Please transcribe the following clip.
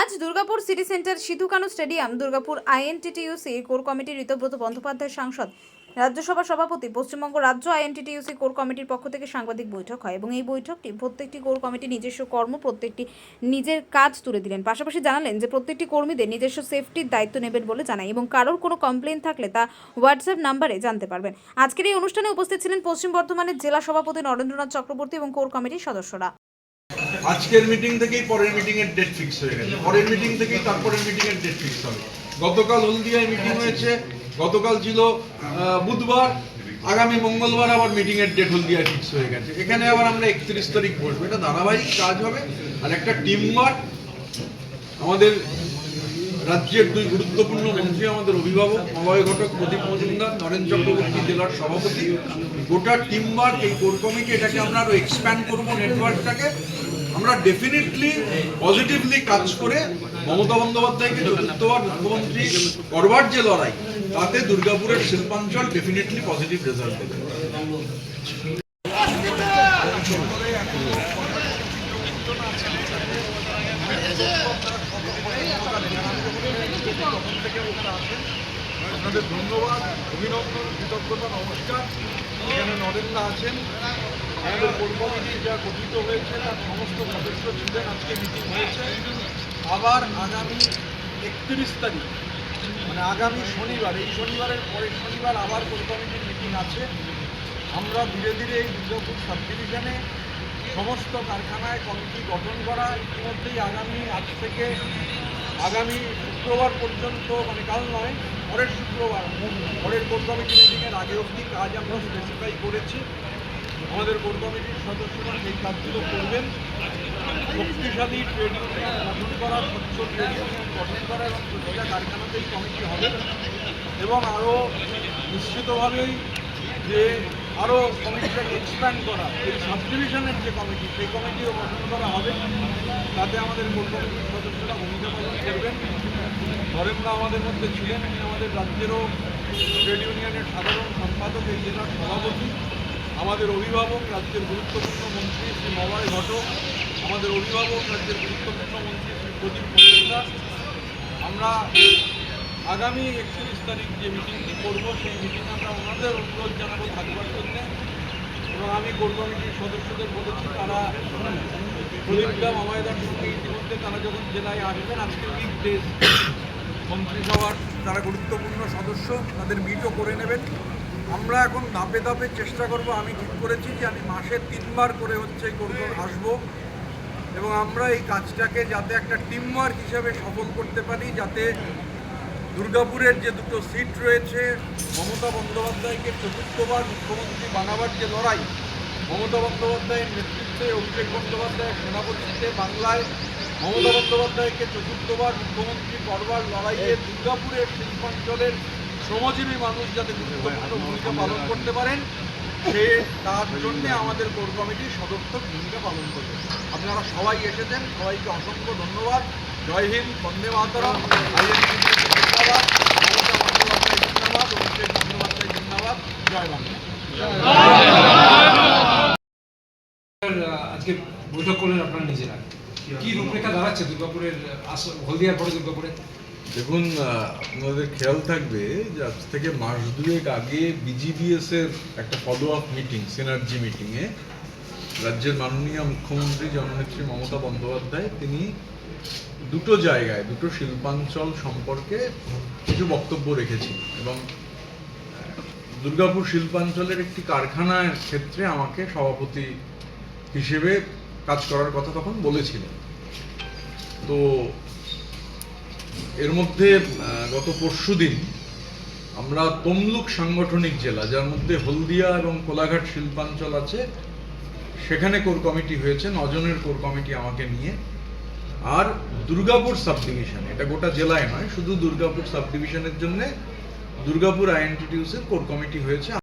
আজ Durgapur city centre Sidhu Kanu stadium, Durgapur INTTUC core কমিটির ঋতব্রত বন্দ্যোপাধ্যায় সাংসদ রাজ্যসভা সভাপতি, পশ্চিমবঙ্গ রাজ্য আইএনটিটিইউসি কোর কমিটির পক্ষ থেকে সাংবাদিক বৈঠক হয় এবং এই বৈঠকটি প্রত্যেকটি কোর কমিটি নিজস্ব কর্ম, প্রত্যেকটি নিজের কাজ তুলে দিলেন। পাশাপাশি জানালেন যে প্রত্যেকটি কর্মীদের নিজস্ব সেফটির দায়িত্ব নেবেন বলে জানায় এবং কারোর কোনো কমপ্লেন থাকলে তা হোয়াটসঅ্যাপ নাম্বারে জানতে পারবেন। আজকের এই অনুষ্ঠানে উপস্থিত ছিলেন পশ্চিম বর্ধমানের জেলা সভাপতি নরেন্দ্রনাথ চক্রবর্তী এবং কোর কমিটির সদস্যরা। আজকের মিটিং থেকেই পরের মিটিং এর ডেট ফিক্স হয়ে গেছে। পরের মিটিং থেকেই তারপরের মিটিং এর ডেট ফিক্স হবে। গতকাল হলদিয়ায় মিটিং হয়েছে। গতকাল ছিল বুধবার। আগামী মঙ্গলবার আবার মিটিং এর ডেট হলদিয়ায় ফিক্স হয়ে গেছে। এখানে আবার আমরা একত্রিশ তারিখ বসবো। এটা ধারাবাহিক কাজ হবে। আর একটা টিম ওয়ার্ক আমাদের রাজ্যের দুই গুরুত্বপূর্ণ মন্ত্রী আমাদের অভিভাবক মলয় ঘটক প্রদীপ মজুমদার নরেন চক্রবর্তী জেলার সভাপতি। গোটা টিম ওয়ার্ক এই কোর কমিটি এটাকে আমরা আরও এক্সপ্যান্ড করব নেটওয়ার্কটাকে আমরা ডেফিনেটলি পজিটিভলি কাজ করে মমতা বন্দ্যোপাধ্যায়কে চতুর্থবার মুখ্যমন্ত্রী করবার যে লড়াই, তাতে দুর্গাপুরের শিল্পাঞ্চল ডেফিনেটলি পজিটিভ রেজাল্ট দেবে। আপনাদের ধন্যবাদ, অভিনন্দন, কৃতজ্ঞতা, নমস্কার। এখানে নরেন্দ্র আছেন। আমাদের কোর যা গঠিত হয়েছে, তার সমস্ত সদস্য ছিলেন আজকে মিটিং হয়েছে। আবার আগামী একত্রিশ তারিখ মানে আগামী শনিবার, এই শনিবারের পরের শনিবার আবার কোর মিটিং আছে। আমরা ধীরে ধীরে এই দুর্গাপুর সাব সমস্ত কারখানায় কমিটি গঠন করা, ইতিমধ্যেই আগামী আজ থেকে আগামী শুক্রবার পর্যন্ত মানে কাল নয়, পরের শুক্রবার, পরের কোর কমিটি মিটিংয়ের আগে অবধি কাজ আমরা স্পেসিফাই করেছি। আমাদের কোর কমিটির সদস্যরা সেই কাজগুলো করবেন। শক্তিশালী ট্রেড ইউনিয়ন গঠন করা, স্বচ্ছ ট্রেড ইউনিয়ন গঠন করা এবং প্রতিটা কারখানাতেই কমিটি হবে। এবং আরও নিশ্চিতভাবেই যে আরও কমিটিটাকে এক্সপ্যান্ড করা, এই সাব ডিভিশনের যে কমিটি, সেই কমিটিও গঠন করা হবে। তাতে আমাদের কোর কমিটির সদস্যরা ভূমিকা পালন করবেন। নরেন্দ্র আমাদের মধ্যে ছিলেন আমাদের রাজ্যেরও ট্রেড ইউনিয়নের সাধারণ সম্পাদক, এই জেলার সভাপতি। আমাদের অভিভাবক, রাজ্যের গুরুত্বপূর্ণ মন্ত্রী শ্রী মলয় ঘটক আমাদের অভিভাবক, রাজ্যের গুরুত্বপূর্ণ মন্ত্রী শ্রী প্রদীপ মজুমদার। আমরা আগামী একত্রিশ তারিখ যে মিটিংটি করব, সেই মিটিংয়ে আমরা ওনাদের অনুরোধ জানাব থাকবার জন্যে। এবং আমি কোর কমিটির সদস্যদের বলেছি, তারা প্রদীপদা মামায়দার সঙ্গে ইতিমধ্যে তারা যখন জেলায় আসবেন, আজকে উইক ডেজ মন্ত্রিসভার তারা গুরুত্বপূর্ণ সদস্য, তাদের মিটও করে নেবেন। আমরা এখন ধাপে ধাপে চেষ্টা করব আমি ঠিক করেছি যে আমি মাসে তিনবার করে হচ্ছে করব আসব এবং আমরা এই কাজটাকে যাতে একটা টিম ওয়ার্ক হিসাবে সফল করতে পারি যাতে দুর্গাপুরের যে দুটো সিট রয়েছে মমতা বন্দ্যোপাধ্যায়কে চতুর্থবার মুখ্যমন্ত্রী বানাবার যে লড়াই মমতা বন্দ্যোপাধ্যায়ের নেতৃত্বে অভিষেক বন্দ্যোপাধ্যায়ের সেনাপতিত্বে বাংলায় মমতা বন্দ্যোপাধ্যায়কে চতুর্থবার মুখ্যমন্ত্রী করবার লড়াইয়ে দুর্গাপুরের শিল্পাঞ্চলের শ্রমজীবী মানুষ যাতে গুরুত্বপূর্ণ ভূমিকা পালন করতে পারেন, সে তার জন্যে আমাদের কোর কমিটি সদর্থক ভূমিকা পালন করবে। আপনারা সবাই এসেছেন, সবাইকে অসংখ্য ধন্যবাদ। জয় হিন্দ, বন্দে মাতরম আজকে বৈঠক করলেন আপনারা নিজেরা। কি রূপরেখা দাঁড়াচ্ছে দুর্গাপুরের হলদিয়ার পরে দুর্গাপুরে? দেখুন আপনাদের খেয়াল থাকবে যে আজ থেকে মাস দুয়েক আগে বিজিবিএস এর একটা ফলো আপ মিটিং সিনার্জি মিটিংয়ে রাজ্যের মাননীয় মুখ্যমন্ত্রী জননেত্রী মমতা বন্দ্যোপাধ্যায়, তিনি দুটো জায়গায়, দুটো শিল্পাঞ্চল সম্পর্কে কিছু বক্তব্য রেখেছেন এবং দুর্গাপুর শিল্পাঞ্চলের একটি কারখানার ক্ষেত্রে আমাকে সভাপতি হিসেবে কাজ করার কথা তখন বলেছিলেন। তো এর মধ্যে গত পরশু দিন আমরা তমলুক সাংগঠনিক জেলা, যার মধ্যে হলদিয়া এবং কোলাঘাট শিল্পাঞ্চল আছে, সেখানে কোর কমিটি হয়েছে, নজনের কোর কমিটি আমাকে নিয়ে। আর দুর্গাপুর সাব ডিভিশন এটা গোটা জেলায় নয়, শুধু দুর্গাপুর সাব ডিভিশনের জন্য দুর্গাপুর আইএনটিটিউসের কোর কমিটি হয়েছে।